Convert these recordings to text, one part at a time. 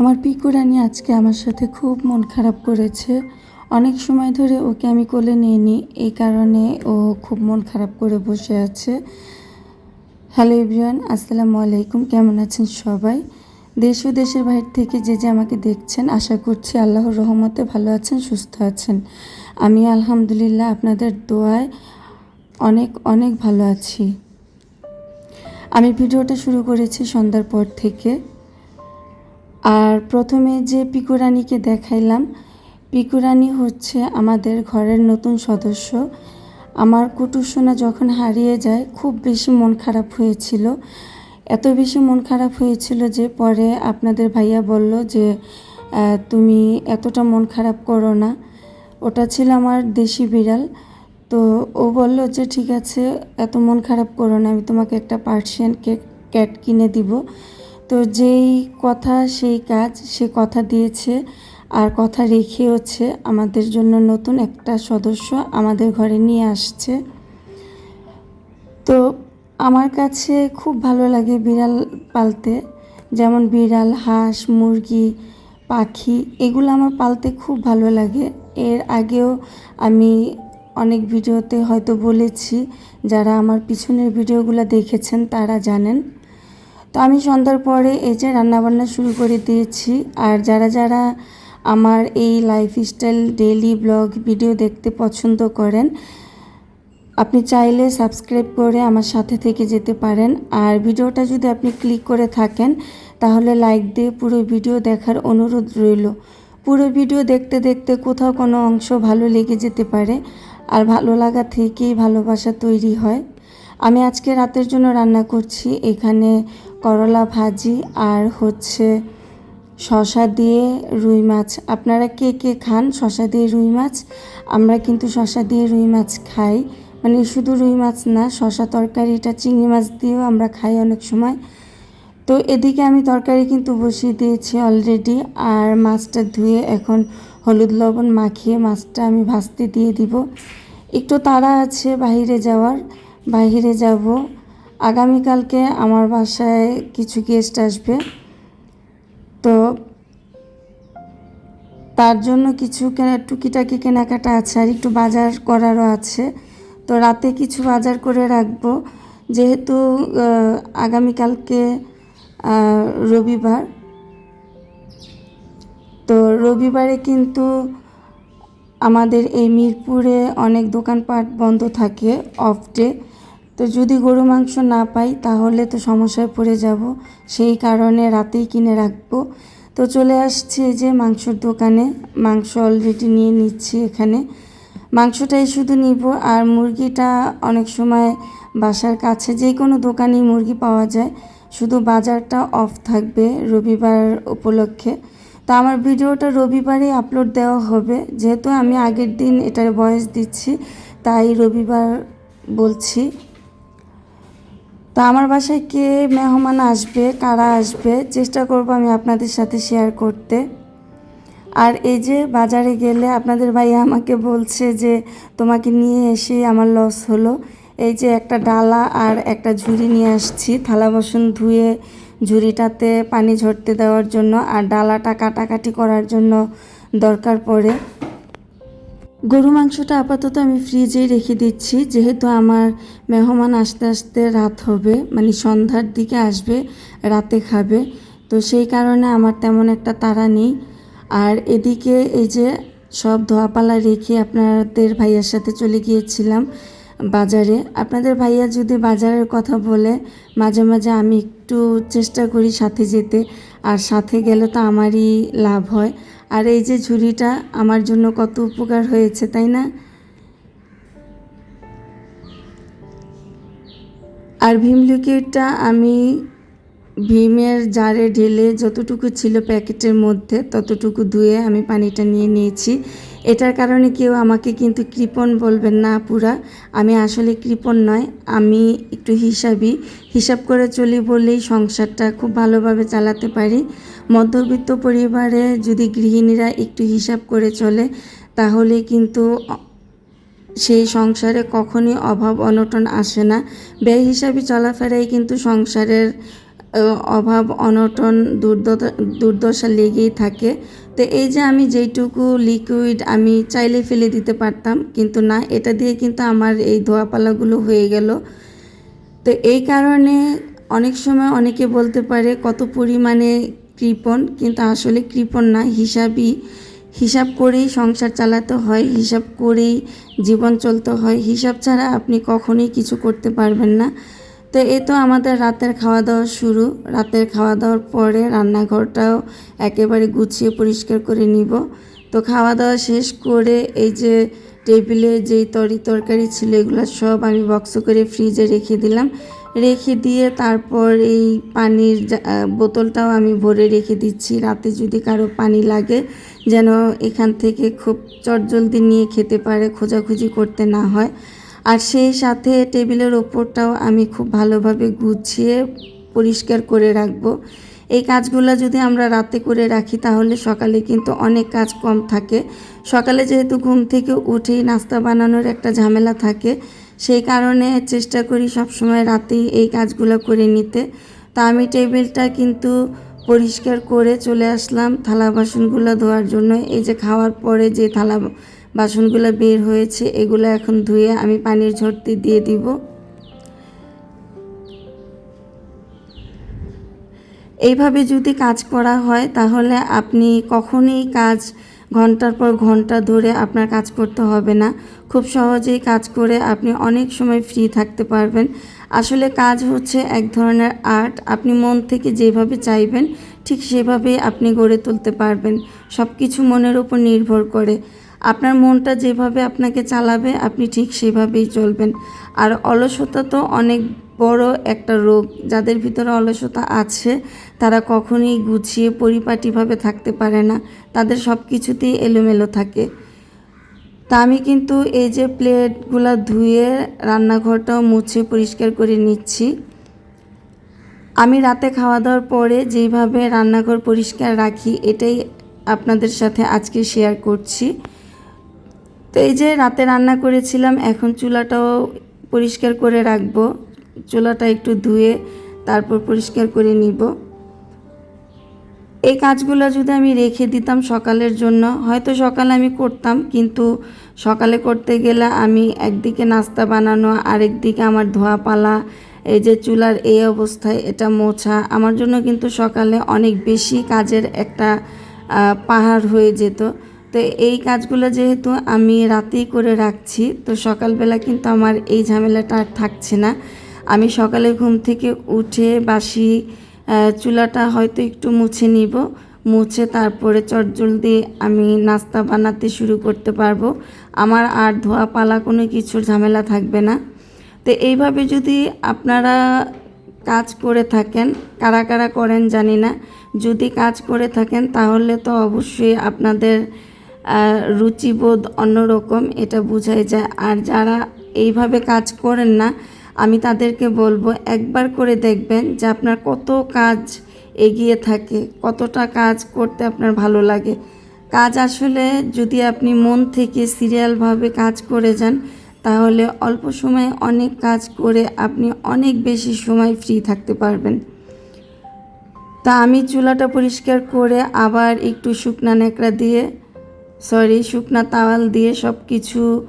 আমার পিকু রানী আজকে আমার সাথে খুব মন খারাপ করেছে। অনেক সময় ধরে ওকে আমি কোলে নিইনি এই কারণে ও খুব মন খারাপ করে বসে আছে। হ্যালো এভরিওয়ান, আসসালামু আলাইকুম, কেমন আছেন সবাই? দেশ ও দেশের বাইরে থেকে যে যে আমাকে দেখছেন, আশা করছি আল্লাহর রহমতে ভালো আছেন, সুস্থ আছেন। আমি আলহামদুলিল্লাহ আপনাদের দোয়ায় অনেক অনেক ভালো আছি। আমি ভিডিওটা শুরু করেছি সন্ধ্যার পর থেকে। আর প্রথমে যে পিকুরানিকে দেখাইলাম পিকুরানি হচ্ছে আমাদের ঘরের নতুন সদস্য। আমার কুটুসোনা যখন হারিয়ে যায়, খুব বেশি মন খারাপ হয়েছিল। এত বেশি মন খারাপ হয়েছিল যে পরে আপনাদের ভাইয়া বলল যে তুমি এতটা মন খারাপ করো না। ওটা ছিল আমার দেশি বিড়াল। তো ও বলল যে, ঠিক আছে, এত মন খারাপ করো না, আমি তোমাকে একটা পার্সিয়ান কেক, ক্যাট কিনে দিব। তো যেই কথা, সেই কাজ, সে কথা দিয়েছে আর কথা রেখেওছে আমাদের জন্য নতুন একটা সদস্য আমাদের ঘরে নিয়ে আসছে। তো আমার কাছে খুব ভালো লাগে বিড়াল পালতে, যেমন বিড়াল, হাঁস, মুরগি, পাখি, এগুলো আমার পালতে খুব ভালো লাগে। এর আগেও আমি অনেক ভিডিওতে হয়তো বলেছি, যারা আমার পিছনের ভিডিওগুলো দেখেছেন তারা জানেন। তো আমি সন্ধ্যার পরে এই যে রান্নাবান্না শুরু করে দিয়েছি। আর যারা যারা আমার এই লাইফস্টাইল ডেইলি ব্লগ ভিডিও দেখতে পছন্দ করেন, আপনি চাইলে সাবস্ক্রাইব করে আমার সাথে থেকে যেতে পারেন। আর ভিডিওটা যদি আপনি ক্লিক করে থাকেন, তাহলে লাইক দিয়ে পুরো ভিডিও দেখার অনুরোধ রইল। পুরো ভিডিও দেখতে দেখতে কোথাও কোনো অংশ ভালো লেগে যেতে পারে, আর ভালো লাগা থেকেই ভালোবাসা তৈরি হয়। আমি আজকে রাতের জন্য রান্না করছি। এখানে করলা ভাজি আর হচ্ছে শশা দিয়ে রুই মাছ। আপনারা কে কে খান শশা দিয়ে রুই মাছ? আমরা কিন্তু শশা দিয়ে রুই মাছ খাই। মানে শুধু রুই মাছ না শশা তরকারিটা চিংড়ি মাছ দিয়েও আমরা খাই অনেক সময়। তো এদিকে আমি তরকারি কিন্তু বসিয়ে দিয়েছি অলরেডি আর মাছটা ধুয়ে এখন হলুদ লবণ মাখিয়ে মাছটা আমি ভাজতে দিয়ে দিব। একটু তাড়া আছে বাইরে যাওয়ার। বাইরে যাব আগামীকালকে আমার বাসায় কিছু গেস্ট আসবে। তো তার জন্য কিছু কেনা- টুকিটাকি কেনাকাটা আছে আর একটু বাজার করারও আছে। তো রাতে কিছু বাজার করে রাখব। যেহেতু আগামীকালকে রবিবার। তো রবিবারে কিন্তু আমাদের এই মিরপুরে অনেক দোকানপাট বন্ধ থাকে অফ ডে তো যদি গরু মাংস না পাই, তাহলে তো সমস্যায় পড়ে যাব। সেই কারণে রাতেই কিনে রাখব। তো চলে আসছি যে মাংসর দোকানে। মাংস অলরেডি নিয়ে নিচ্ছি এখানে। মাংসটাই শুধু নিব। আর মুরগিটা অনেক সময় বাসার কাছে যে কোনো দোকানেই মুরগি পাওয়া যায়। শুধু বাজারটা অফ থাকবে রবিবার উপলক্ষে। তো আমার ভিডিওটা রবিবারে আপলোড দেওয়া হবে। যেহেতু আমি আগের দিন এটার বয়স দিচ্ছি, তাই রবিবার বলছি। তো আমার বাসায় কে মেহমান আসবে, কারা আসবে, চেষ্টা করব আমি আপনাদের সাথে শেয়ার করতে। আর এই যে বাজারে গেলে আপনাদের ভাই আমাকে বলছে যে, তোমাকে নিয়ে এসে আমার লস হলো। এই যে একটা ডালা আর একটা ঝুড়ি নিয়ে আসছি, থালা বাসন ধুয়ে ঝুড়িটাতে পানি ঝরতে দেওয়ার জন্য আর ডালাটা কাটাকাটি করার জন্য দরকার পড়ে। গরু মাংসটা আপাতত আমি ফ্রিজেই রেখে দিচ্ছি, যেহেতু আমার মেহমান আসতে আসতে রাত হবে মানে সন্ধ্যার দিকে আসবে, রাতে খাবে। তো সেই কারণে আমার তেমন একটা তাড়া নেই। আর এদিকে এই যে সব ধোয়াপালা রেখে আপনাদের ভাইয়ার সাথে চলে গিয়েছিলাম বাজারে। আপনাদের ভাইয়া যদি বাজারের কথা বলে, মাঝে মাঝে আমি একটু চেষ্টা করি সাথে যেতে, আর সাথে গেলে তো আমারই লাভ হয়। আর এই যে ঝুড়িটা আমার জন্য কত উপকার হয়েছে, তাই না? আর ভীম লিকুইডটা আমি ভীমের জারে ঢেলে যতটুকু ছিল প্যাকেটের মধ্যে ততটুকু ধুয়ে আমি পানিটা নিয়ে নিয়েছি। এটার কারণে কেউ আমাকে কিন্তু কৃপণ বলবেন না পুরা আমি আসলে কৃপণ নয়, আমি একটু হিসাবই হিসাব করে চলি বলেই সংসারটা খুব ভালোভাবে চালাতে পারি। মধ্যবিত্ত পরিবারে যদি গৃহিণীরা একটু হিসাব করে চলে, তাহলে কিন্তু সেই সংসারে কখনই অভাব অনটন আসে না। ব্যয় হিসাবে চলাফেরাই কিন্তু সংসারের অভাব অনটন দুর্দশা লেগেই থাকে। তো এই যে আমি যেইটুকু লিকুইড আমি চাইলে ফেলে দিতে পারতাম, কিন্তু না, এটা দিয়ে কিন্তু আমার এই ধোয়াপালাগুলো হয়ে গেল। তো এই কারণে অনেক সময় অনেকে বলতে পারে, কত পরিমাণে কৃপণ, কিন্তু আসলে কৃপণ না, হিসাবই, হিসাব করেই সংসার চালাতে হয়, হিসাব করেই জীবন চলতে হয়। হিসাব ছাড়া আপনি কখনোই কিছু করতে পারবেন না। তো এ তো আমাদের রাতের খাওয়া দাওয়া শুরু। রাতের খাওয়া দাওয়ার পরে রান্নাঘরটাও একেবারে গুছিয়ে পরিষ্কার করে নিব। তো খাওয়া দাওয়া শেষ করে এই যে টেবিলে যেই তরি তরকারি ছিল, এগুলো সব আমি বক্স করে ফ্রিজে রেখে দিলাম। রেখে দিয়ে তারপর এই পানির বোতলটাও আমি ভরে রেখে দিচ্ছি। রাতে যদি কারও পানি লাগে, যেন এখান থেকে খুব চটজলদি নিয়ে খেতে পারে, খোঁজাখুঁজি করতে না হয়। আর সেই সাথে টেবিলের ওপরটাও আমি খুব ভালোভাবে গুছিয়ে পরিষ্কার করে রাখব। এই কাজগুলো যদি আমরা রাতে করে রাখি, তাহলে সকালে কিন্তু অনেক কাজ কম থাকে। সকালে যেহেতু ঘুম থেকে উঠেই নাস্তা বানানোর একটা ঝামেলা থাকে সেই কারণে চেষ্টা করি সবসময় রাতেই এই কাজগুলো করে নিতে। তা আমি টেবিলটা কিন্তু পরিষ্কার করে চলে আসলাম থালা বাসনগুলো ধোয়ার জন্য। এই যে খাওয়ার পরে যে থালা বাসনগুলো বের হয়েছে, এগুলো এখন ধুয়ে আমি পানির ঝরতে দিয়ে দিব। এইভাবে যদি কাজ করা হয়, তাহলে আপনি কখনোই কাজ ঘণ্টার পর ঘণ্টা ধরে আপনার কাজ করতে হবে না। খুব সহজেই কাজ করে আপনি অনেক সময় ফ্রি থাকতে পারবেন। আসলে কাজ হচ্ছে এক ধরনের আর্ট আপনি মন থেকে যেভাবে চাইবেন, ঠিক সেভাবেই আপনি গড়ে তুলতে পারবেন। সব কিছু মনের উপর নির্ভর করে। আপনার মনটা যেভাবে আপনাকে চালাবে, আপনি ঠিক সেভাবেই চলবেন। আর অলসতা তো অনেক বড় একটা রোগ, যাদের ভিতরে অলসতা আছে তারা কখনোই গুছিয়ে পরিপাটিভাবে থাকতে পারে না। তাদের সব কিছুতেই এলোমেলো থাকে। তা আমি কিন্তু এই যে প্লেটগুলো ধুয়ে রান্নাঘরটাও মুছে পরিষ্কার করে নিচ্ছি। আমি রাতে খাওয়া দাওয়ার পরে যেইভাবে রান্নাঘর পরিষ্কার রাখি, এটাই আপনাদের সাথে আজকে শেয়ার করছি। তো এই যে রাতে রান্না করেছিলাম, এখন চুলাটাও পরিষ্কার করে রাখব। চুলাটা একটু ধুয়ে তারপর পরিষ্কার করে নিব। এই কাজগুলো যদি আমি রেখে দিতাম সকালের জন্য, হয়তো সকালে আমি করতাম, কিন্তু সকালে করতে গেলে আমি একদিকে নাস্তা বানানো আরেকদিকে আমার ধোয়া পালা, এই যে চুলার এই অবস্থায় এটা মোছা, আমার জন্য কিন্তু সকালে অনেক বেশি কাজের একটা পাহাড় হয়ে যেত। তো এই কাজগুলো যেহেতু আমি রাতেই করে রাখছি, তো সকালবেলা কিন্তু আমার এই ঝামেলাটা আর থাকছে না। আমি সকালে ঘুম থেকে উঠে বাসি চুলাটা হয়তো একটু মুছে নিব। মুছে তারপরে চটজলদি আমি নাস্তা বানাতে শুরু করতে পারব। আমার আর ধোয়া পালা কোনো কিছুর ঝামেলা থাকবে না। তো এইভাবে যদি আপনারা কাজ করে থাকেন, কারা কারা করেন জানি না। যদি কাজ করে থাকেন তাহলে তো অবশ্যই আপনাদের রুচিবোধ অন্যরকম, এটা বোঝাই যায়। আর যারা এইভাবে কাজ করেন না আমি তাদেরকে বলব, একবার করে দেখবেন যে আপনার কত কাজ এগিয়ে থাকে, কতটা কাজ করতে আপনার ভালো লাগে। কাজ আসলে যদি আপনি মন থেকে সিরিয়ালভাবে কাজ করে যান, তাহলে অল্প সময়ে অনেক কাজ করে আপনি অনেক বেশি সময় ফ্রি থাকতে পারবেন। তা আমি চুলাটা পরিষ্কার করে আবার একটু শুকনা ন্যাকড়া দিয়ে সরি শুকনা তাওয়াল দিয়ে সব কিছু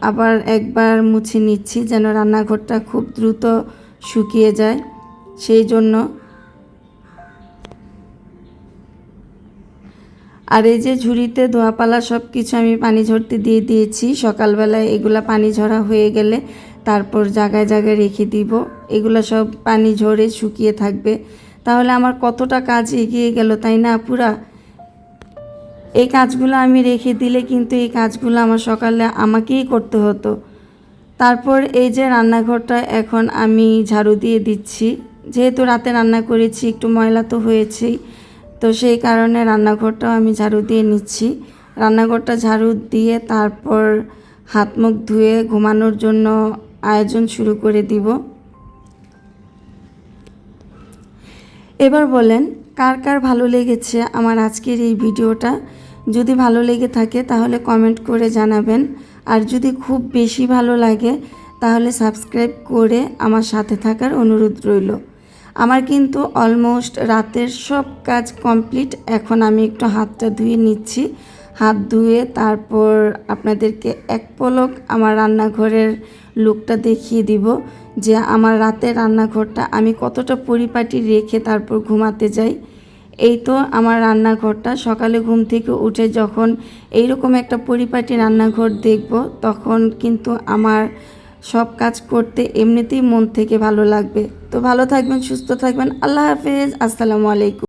আবার একবার মুছে নিচ্ছি যেন রান্নাঘরটা খুব দ্রুত শুকিয়ে যায়। সেই জন্য আর এই যে ঝুড়িতে ধোয়াপালা সব কিছু আমি পানি ঝরতে দিয়ে দিয়েছি। সকালবেলায় এগুলা পানি ঝরা হয়ে গেলে তারপর জায়গায় জায়গায় রেখে দিব। এগুলো সব পানি ঝরে শুকিয়ে থাকবে। তাহলে আমার কতটা কাজ এগিয়ে গেল তাই না পুরা এই কাজগুলো আমি রেখে দিলে কিন্তু এই কাজগুলো আমার সকালে আমাকেই করতে হতো। তারপর এই যে রান্নাঘরটা এখন আমি ঝাড়ু দিয়ে দিচ্ছি। যেহেতু রাতে রান্না করেছি, একটু ময়লা তো হয়েছেই, তো সেই কারণে রান্নাঘরটাও আমি ঝাড়ু দিয়ে নিচ্ছি। রান্নাঘরটা ঝাড়ু দিয়ে তারপর হাত মুখ ধুয়ে ঘুমানোর জন্য আয়োজন শুরু করে দিব। এবার বলেন, কার কার ভালো লেগেছে আমার আজকের এই ভিডিওটা? যদি ভালো লেগে থাকে তাহলে কমেন্ট করে জানাবেন। আর যদি খুব বেশি ভালো লাগে, তাহলে সাবস্ক্রাইব করে আমার সাথে থাকার অনুরোধ রইল। আমার কিন্তু অলমোস্ট রাতের সব কাজ কমপ্লিট এখন আমি একটু হাতটা ধুয়ে নিচ্ছি। হাত ধুয়ে তারপর আপনাদেরকে এক পলক আমার রান্নাঘরের লুকটা দেখিয়ে দিব যে আমার রাতের রান্নাঘরটা আমি কতটা পরিপাটি রেখে তারপর ঘুমাতে যাই। এই তো আমার রান্নাঘরটা। সকালে ঘুম থেকে উঠে যখন এইরকম একটা পরিপাটি রান্নাঘর দেখব, তখন কিন্তু আমার সব কাজ করতে এমনিতেই মন থেকে ভালো লাগবে। তো ভালো থাকবেন, সুস্থ থাকবেন। আল্লাহ হাফেজ। আসসালামু আলাইকুম।